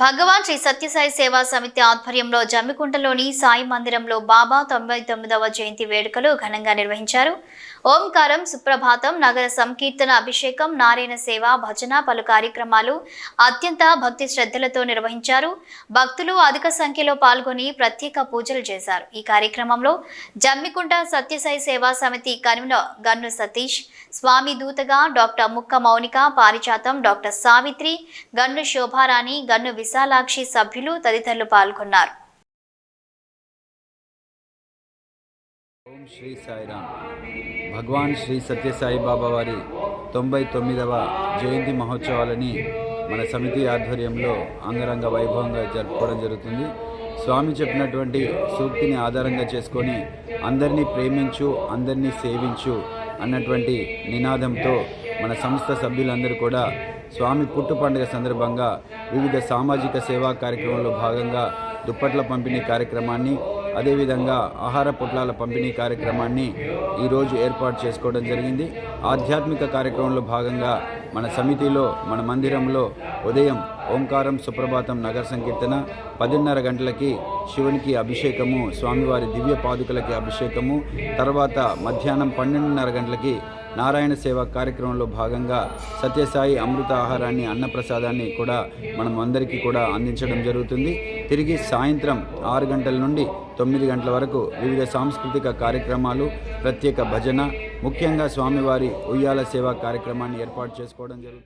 భగవాన్ శ్రీ సత్యసాయి సేవా సమితి ఆధ్వర్యంలో జమ్మికుంటలోని సాయి మందిరంలో బాబా తొంభై తొమ్మిదవ జయంతి వేడుకలు ఘనంగా నిర్వహించారు. ఓంకారం సుప్రభాతం నగర సంకీర్తన అభిషేకం నారాయణ సేవ భజన పలు కార్యక్రమాలు అత్యంత భక్తి శ్రద్ధలతో నిర్వహించారు. భక్తులు అధిక సంఖ్యలో పాల్గొని ప్రత్యేక పూజలు చేశారు. ఈ కార్యక్రమంలో జమ్మికుంట సత్యసాయి సేవా సమితి కన్వీనర్ గన్ను సతీష్ స్వామి దూతగా డాక్టర్ ముక్క మౌనిక పారిజాతం డాక్టర్ సావిత్రి గన్ను శోభారాణి గన్ను విశాలాక్షి సభ్యులు తదితరులు పాల్గొన్నారు. ఓం శ్రీ సాయిరామ్. భగవాన్ శ్రీ సత్యసాయి బాబా వారి తొంభై తొమ్మిదవ జయంతి మహోత్సవాలని మన సమితి ఆధ్వర్యంలో అంగరంగ వైభవంగా జరుపుకోవడం జరుగుతుంది. స్వామి చెప్పినటువంటి సూక్తిని ఆధారంగా చేసుకొని అందరినీ ప్రేమించు అందరినీ సేవించు అన్నటువంటి నినాదంతో మన సంస్థ సభ్యులందరూ కూడా స్వామి పుట్టు పండుగ సందర్భంగా వివిధ సామాజిక సేవా కార్యక్రమంలో భాగంగా దుప్పట్ల పంపిణీ కార్యక్రమాన్ని అదేవిధంగా ఆహార పొట్లాల పంపిణీ కార్యక్రమాన్ని ఈరోజు ఏర్పాటు చేసుకోవడం జరిగింది. ఆధ్యాత్మిక కార్యక్రమంలో భాగంగా మన సమితిలో మన మందిరంలో ఉదయం ఓంకారం సుప్రభాతం నగర సంకీర్తన పదిన్నర గంటలకి శివునికి అభిషేకము స్వామివారి దివ్య పాదుకలకి అభిషేకము తర్వాత మధ్యాహ్నం పన్నెండున్నర గంటలకి నారాయణ సేవ కార్యక్రమంలో భాగంగా సత్యసాయి అమృత ఆహారాన్ని అన్నప్రసాదాన్ని కూడా మనం అందరికీ కూడా అందించడం జరుగుతుంది. తిరిగి సాయంత్రం ఆరు గంటల నుండి తొమ్మిది గంటల వరకు వివిధ సాంస్కృతిక కార్యక్రమాలు ప్రత్యేక భజన ముఖ్యంగా స్వామివారి ఉయ్యాల సేవ కార్యక్రమాన్ని ఏర్పాటు చేసుకోవడం జరుగుతుంది.